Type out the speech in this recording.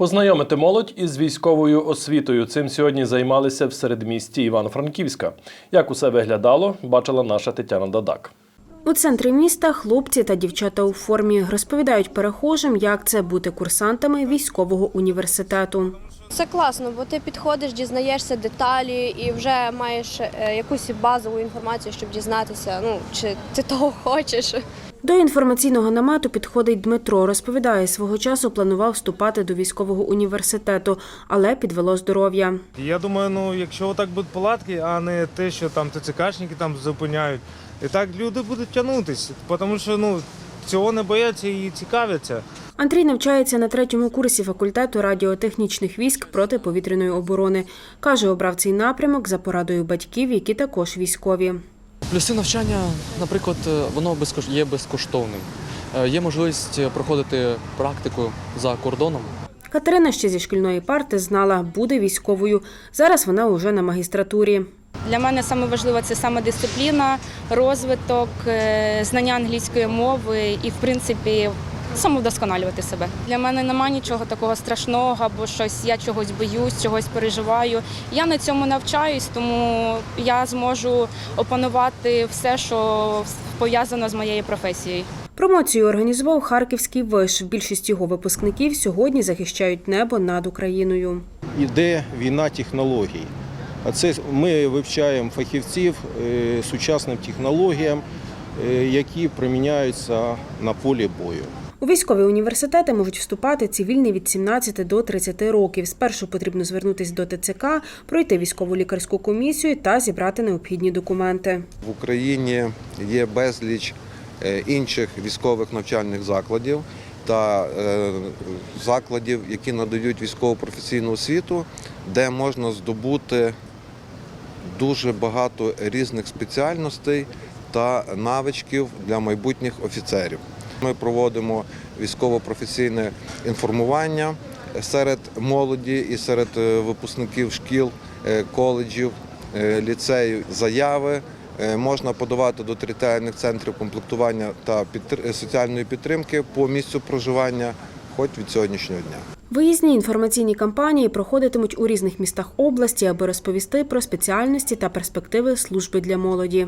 Познайомити молодь із військовою освітою. Цим сьогодні займалися в середмісті Івано-Франківська. Як усе виглядало, бачила наша Тетяна Дадак. У центрі міста хлопці та дівчата у формі розповідають перехожим, як це бути курсантами військового університету. Це класно, бо ти підходиш, дізнаєшся деталі і вже маєш е, якусь базову інформацію, щоб дізнатися, ну чи ти того хочеш. До інформаційного намету підходить Дмитро. Розповідає, свого часу планував вступати до військового університету, але підвело здоров'я. Я думаю, ну якщо отак будуть палатки, а не те, що там ТЦКшники там зупиняють, і так люди будуть тягнутися, тому що ну цього не бояться і цікавляться. Андрій навчається на третьому курсі факультету радіотехнічних військ протиповітряної оборони. Каже, обрав цей напрямок за порадою батьків, які також військові. Плюси навчання, наприклад, е, воно є безкоштовним. Е, Є можливість е, проходити практику за кордоном. Катерина ще зі шкільної парти знала, буде військовою. Зараз вона вже на магістратурі. Для мене саме важливо це саме дисципліна, розвиток, знання англійської мови і, в принципі, самовдосконалювати себе. Для мене немає нічого такого страшного, або щось я чогось боюсь, чогось переживаю. Я на цьому навчаюсь, тому я зможу опанувати все, що пов'язано з моєю професією. Промоцію організував Харківський виш. Більшість його випускників сьогодні захищають небо над Україною. Іде війна технологій. А це ми вивчаємо фахівців е, сучасним технологіям, е, які приміняються на полі бою. У військові університети можуть вступати цивільні від 17 до 30 років. Спершу потрібно звернутися до ТЦК, пройти військову лікарську комісію та зібрати необхідні документи. В Україні є безліч е, інших військових навчальних закладів та е, закладів, які надають військово-професійну освіту, де можна здобути дуже багато різних спеціальностей та навичків для майбутніх офіцерів. Ми проводимо військово-професійне інформування серед молоді і серед е, випускників шкіл, е, коледжів, е, ліцеїв. Заяви можна подавати до територіальних центрів комплектування та соціальної підтримки по місцю проживання, хоч від сьогоднішнього дня. Виїзні інформаційні кампанії проходитимуть у різних містах області, аби розповісти про спеціальності та перспективи служби для молоді.